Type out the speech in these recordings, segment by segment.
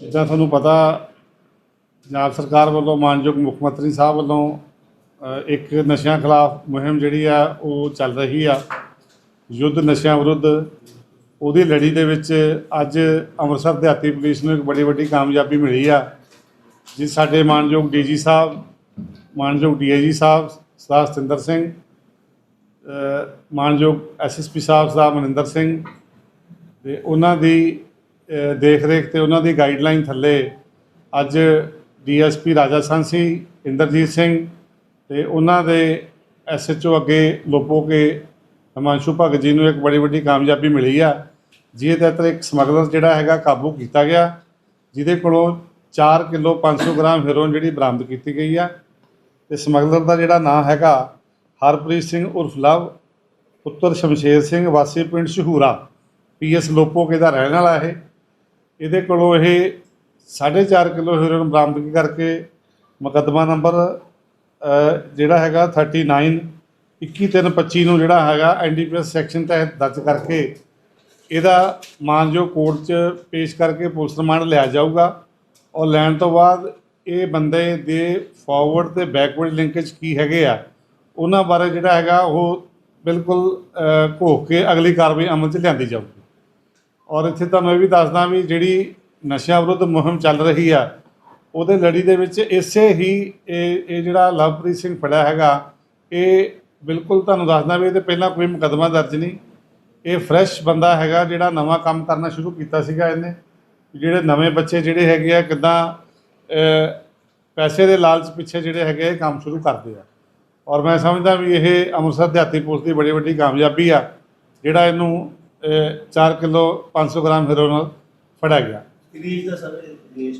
ਜਿੱਦਾਂ ਤੁਹਾਨੂੰ ਪਤਾ, ਪੰਜਾਬ ਸਰਕਾਰ ਵੱਲੋਂ ਮਾਨਯੋਗ ਮੁੱਖ ਮੰਤਰੀ ਸਾਹਿਬ ਵੱਲੋਂ ਇੱਕ ਨਸ਼ਿਆਂ ਖਿਲਾਫ ਮੁਹਿੰਮ ਜਿਹੜੀ ਆ, ਉਹ ਚੱਲ ਰਹੀ ਆ। ਯੁੱਧ ਨਸ਼ਿਆਂ ਵਿਰੁੱਧ। ਉਹਦੀ ਲੜੀ ਦੇ ਵਿੱਚ ਅੱਜ ਅੰਮ੍ਰਿਤਸਰ ਦਿਹਾਤੀ ਪੁਲਿਸ ਨੂੰ ਇੱਕ ਬੜੀ ਵੱਡੀ ਕਾਮਯਾਬੀ ਮਿਲੀ ਆ। ਜਿਸ ਸਾਡੇ ਮਾਨਯੋਗ ਡੀਜੀ ਸਾਹਿਬ, ਮਾਨਯੋਗ ਡੀਆਈਜੀ ਸਾਹਿਬ, ਸਰਦਾਰ ਸਤਿੰਦਰ ਸਿੰਘ ਮਾਨਯੋਗ ਐਸਐਸਪੀ ਸਾਹਿਬ, ਸਰਦਾਰ ਮਨਿੰਦਰ ਸਿੰਘ ਤੇ ਉਹਨਾਂ ਦੀ ਅ, ਦੇਖ ਰੇਖ ਤੇ ਉਹਨਾਂ ਦੀ ਗਾਈਡਲਾਈਨ ਥੱਲੇ ਅੱਜ ਡੀਐਸਪੀ ਰਾਜਾ ਸਾਂਸੀ ਇੰਦਰਜੀਤ ਸਿੰਘ ਤੇ ਉਹਨਾਂ ਦੇ ਐਸਐਚਓ ਅੱਗੇ ਲੋਪੋ ਕੇ ਹਿਮਾਂਸ਼ੂ ਭਗਤ ਜੀ ਨੂੰ ਇੱਕ ਬੜੀ ਵੱਡੀ ਕਾਮਯਾਬੀ ਮਿਲੀ ਆ। ਜਿਹਦੇ ਤਹਿਤ ਇੱਕ ਸਮਗਲਰ ਜਿਹੜਾ ਹੈਗਾ ਕਾਬੂ ਕੀਤਾ ਗਿਆ ਜਿਹਦੇ ਕੋਲੋਂ 4 ਕਿਲੋ 500 ਗ੍ਰਾਮ ਹੈਰੋਇਨ ਜਿਹੜੀ ਬਰਾਮਦ ਕੀਤੀ ਗਈ ਆ। ਤੇ ਸਮਗਲਰ ਦਾ ਜਿਹੜਾ ਨਾਂ ਹੈਗਾ ਹਰਪ੍ਰੀਤ ਸਿੰਘ ਉਰਫ ਲਵ ਪੁੱਤਰ ਸ਼ਮਸ਼ੇਰ ਸਿੰਘ ਵਾਸੀ ਪਿੰਡ ਸ਼ਹੂਰਾ। ਪੀਐਸ ਲੋਪੋਕੇ ਦਾ ਰਹਿਣ ਵਾਲਾ ਇਹ। ਇਹਦੇ ਕੋਲੋਂ ਇਹ 4.5 ਕਿਲੋ ਹੀਰੋਇਨ ਬਰਾਮਦਗੀ ਕਰਕੇ ਮੁਕੱਦਮਾ ਨੰਬਰ ਜਿਹੜਾ ਹੈਗਾ 39 21325 ਨੂੰ ਜਿਹੜਾ ਹੈਗਾ ਐਨਡੀਪੀਐਸ ਸੈਕਸ਼ਨ ਤਹਿਤ ਦਰਜ ਕਰਕੇ ਇਹਦਾ ਮਾਨਯੋਗ ਕੋਰਟ 'ਚ ਪੇਸ਼ ਕਰਕੇ ਪੁਲਿਸ ਰਿਮਾਂਡ ਲਿਆ ਜਾਊਗਾ। ਔਰ ਲੈਣ ਤੋਂ ਬਾਅਦ ਇਹ ਬੰਦੇ ਦੇ ਫਾਰਵਰਡ ਤੇ ਬੈਕਵਰਡ ਲਿੰਕੇਜ ਕੀ ਹੈਗੇ ਆ, ਉਹਨਾਂ ਬਾਰੇ ਜਿਹੜਾ ਹੈਗਾ ਉਹ ਬਿਲਕੁਲ ਘੋਖ ਕੇ ਅਗਲੀ ਕਾਰਵਾਈ ਅਮਲ 'ਚ ਲਿਆਂਦੀ ਜਾਊਗੀ। ਔਰ ਇੱਥੇ ਤੁਹਾਨੂੰ ਇਹ ਵੀ ਦੱਸਦਾ ਵੀ ਜਿਹੜੀ ਨਸ਼ਿਆਂ ਵਿਰੁੱਧ ਮੁਹਿੰਮ ਚੱਲ ਰਹੀ ਆ ਉਹਦੇ ਲੜੀ ਦੇ ਵਿੱਚ ਇਸੇ ਹੀ ਇਹ ਇਹ ਜਿਹੜਾ ਲਵਪ੍ਰੀਤ ਸਿੰਘ ਫੜਿਆ ਹੈਗਾ ਇਹ ਬਿਲਕੁਲ ਤੁਹਾਨੂੰ ਦੱਸਦਾ ਵੀ ਇਹਦੇ ਪਹਿਲਾਂ ਕੋਈ ਮੁਕੱਦਮਾ ਦਰਜ ਨਹੀਂ। ਇਹ ਫਰੈਸ਼ ਬੰਦਾ ਹੈਗਾ ਜਿਹੜਾ ਨਵਾਂ ਕੰਮ ਕਰਨਾ ਸ਼ੁਰੂ ਕੀਤਾ ਸੀਗਾ ਇਹਨੇ। ਜਿਹੜੇ ਨਵੇਂ ਬੱਚੇ ਜਿਹੜੇ ਹੈਗੇ ਆ ਕਿਦਾਂ ਪੈਸੇ ਦੇ ਲਾਲਚ ਪਿੱਛੇ ਜਿਹੜੇ ਹੈਗੇ ਆ, ਇਹ ਕੰਮ ਸ਼ੁਰੂ ਕਰਦੇ ਆ। ਔਰ ਮੈਂ ਸਮਝਦਾ ਵੀ ਇਹ ਅੰਮ੍ਰਿਤਸਰ ਦਿਹਾਤੀ ਪੁਲਿਸ ਦੀ ਬੜੀ ਵੱਡੀ ਕਾਮਯਾਬੀ ਆ ਜਿਹੜਾ ਇਹਨੂੰ 4 ਕਿਲੋ 500 ਗ੍ਰਾਮ ਹੈਰੋਇਨ ਨਾਲ ਫੜਿਆ ਗਿਆ। ਰੀਜ ਦਾ ਸਰ ਦੇਸ਼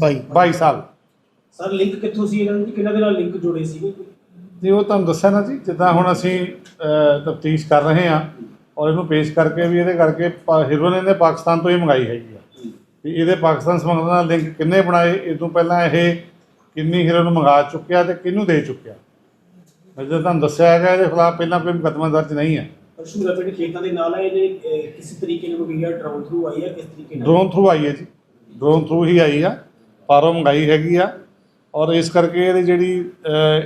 ਬਾਈ। 22 ਸਾਲ। ਸਰ ਲਿੰਕ ਕਿੱਥੋਂ ਸੀ ਇਹਨਾਂ ਦੀ? ਕਿਹਨਾਂ ਦੇ ਨਾਲ ਲਿੰਕ ਜੁੜੇ ਸੀਗੇ? ਜੀ ਉਹ ਤੁਹਾਨੂੰ ਦੱਸਿਆ ਨਾ ਜੀ ਜਿੱਦਾਂ ਹੁਣ ਅਸੀਂ ਤਫਤੀਸ਼ ਕਰ ਰਹੇ ਹਾਂ ਔਰ ਇਹਨੂੰ ਪੇਸ਼ ਕਰਕੇ ਵੀ ਇਹਦੇ ਕਰਕੇ ਹੀਰੋਇਨ ਇਹਨੇ ਪਾਕਿਸਤਾਨ ਤੋਂ ਹੀ ਮੰਗਾਈ ਹੈਗੀ ਆ। ਵੀ ਇਹਦੇ ਪਾਕਿਸਤਾਨ ਸਮਗਲਰ ਨਾਲ ਲਿੰਕ ਕਿੰਨੇ ਬਣਾਏ ਇਹ ਤੋਂ ਪਹਿਲਾਂ ਇਹ ਕਿੰਨੀ ਹੀਰੋਇਨ ਮੰਗਾ ਚੁੱਕਿਆ ਤੇ ਕਿਹਨੂੰ ਦੇ ਚੁੱਕਿਆ? ਜਿੱਦਾਂ ਤੁਹਾਨੂੰ ਦੱਸਿਆ ਹੈਗਾ ਇਹਦੇ ਖਿਲਾਫ ਪਹਿਲਾਂ ਕੋਈ ਮੁਕੱਦਮਾ ਦਰਜ ਨਹੀਂ ਹੈ। ਸ਼ੂਰਾ ਪਿੰਡ ਖੇਤਾਂ ਦੇ ਨਾਲ ਹੈ ਇਹਨੇ ਅਹ, ਕਿਸੇ ਤਰੀਕੇ ਨਾਲ ਮੰਗਿਆ ਡਰਾਉਨ ਥਰੂ ਆਈ ਹੈ ਕਿਸ ਤਰੀਕੇ ਨਾਲ? ਡਰੋਨ ਥਰੂ ਆਈ ਹੈ ਜੀ। ਡਰੋਨ ਥਰੂ ਹੀ ਆਈ ਆ। ਪਾਰੋਂ ਮੰਗਾਈ ਹੈਗੀ ਆ। ਔਰ ਇਸ ਕਰਕੇ ਇਹਦੀ ਜਿਹੜੀ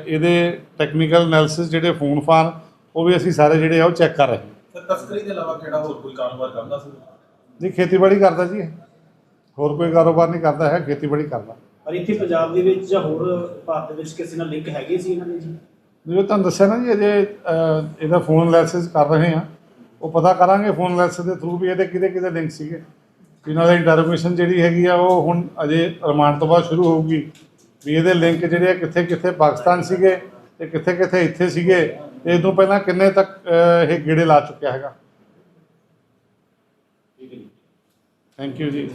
ਇਹਦੇ ਟੈਕਨੀਕਲ ਐਨਾਲਿਸਿਸ ਜਿਹੜੇ ਫੋਨ ਫਾਨ ਉਹ ਵੀ ਅਸੀਂ ਸਾਰੇ ਜਿਹੜੇ ਆ ਉਹ ਚੈੱਕ ਕਰ ਰਹੇ ਹਾਂ। ਤਸਕਰੀ ਦੇ ਇਲਾਵਾ ਕਿਹੜਾ ਹੋਰ ਕੋਈ ਕਾਰੋਬਾਰ ਕਰਦਾ ਸੀ? ਨਹੀਂ ਖੇਤੀਬਾੜੀ ਕਰਦਾ ਜੀ ਇਹ। ਹੋਰ ਕੋਈ ਕਾਰੋਬਾਰ ਨਹੀਂ ਕਰਦਾ ਹੈ ਖੇਤੀਬਾੜੀ ਕਰਦਾ। ਪਰ ਇੱਥੇ ਪੰਜਾਬ ਦੇ ਵਿੱਚ ਜਾਂ ਹੋਰ ਭਾਰਤ ਦੇ ਵਿੱਚ ਕਿਸੇ ਨਾਲ ਲਿੰਕ ਹੈਗੇ ਸੀ ਇਹਨਾਂ ਦੇ ਜੀ? ਜਿਵੇਂ ਤੁਹਾਨੂੰ ਦੱਸਿਆ ਨਾ ਜੀ ਅਜੇ ਅਹ, ਇਹਦਾ ਫੋਨ ਐਨਾਲਿਸਿਸ ਕਰ ਰਹੇ ਹਾਂ। ਉਹ ਪਤਾ ਕਰਾਂਗੇ ਫੋਨ ਐਨਾਲਿਸਿਸ ਦੇ ਥਰੂ ਵੀ ਇਹਦੇ ਕਿਹਦੇ ਕਿਹਦੇ ਲਿੰਕ ਸੀਗੇ। ਇਹਨਾਂ ਦੀ ਇੰਟਰੋਗੇਸ਼ਨ ਜਿਹੜੀ ਹੈਗੀ ਆ ਉਹ ਹੁਣ ਅਜੇ ਰਿਮਾਂਡ ਤੋਂ ਬਾਅਦ ਸ਼ੁਰੂ ਹੋਊਗੀ। ਵੀ ਇਹਦੇ ਲਿੰਕ ਜਿਹੜੇ ਆ ਕਿੱਥੇ ਕਿੱਥੇ ਪਾਕਿਸਤਾਨ ਸੀਗੇ ਤੇ ਕਿੱਥੇ ਕਿੱਥੇ ਇੱਥੇ ਸੀਗੇ ਤੇ ਇਹ ਤੋਂ ਪਹਿਲਾਂ ਕਿੰਨੇ ਤੱਕ ਅਹ, ਇਹ ਗੇੜੇ ਲਾ ਚੁੱਕਿਆ ਹੈਗਾ। ਥੈਂਕ ਯੂ ਜੀ।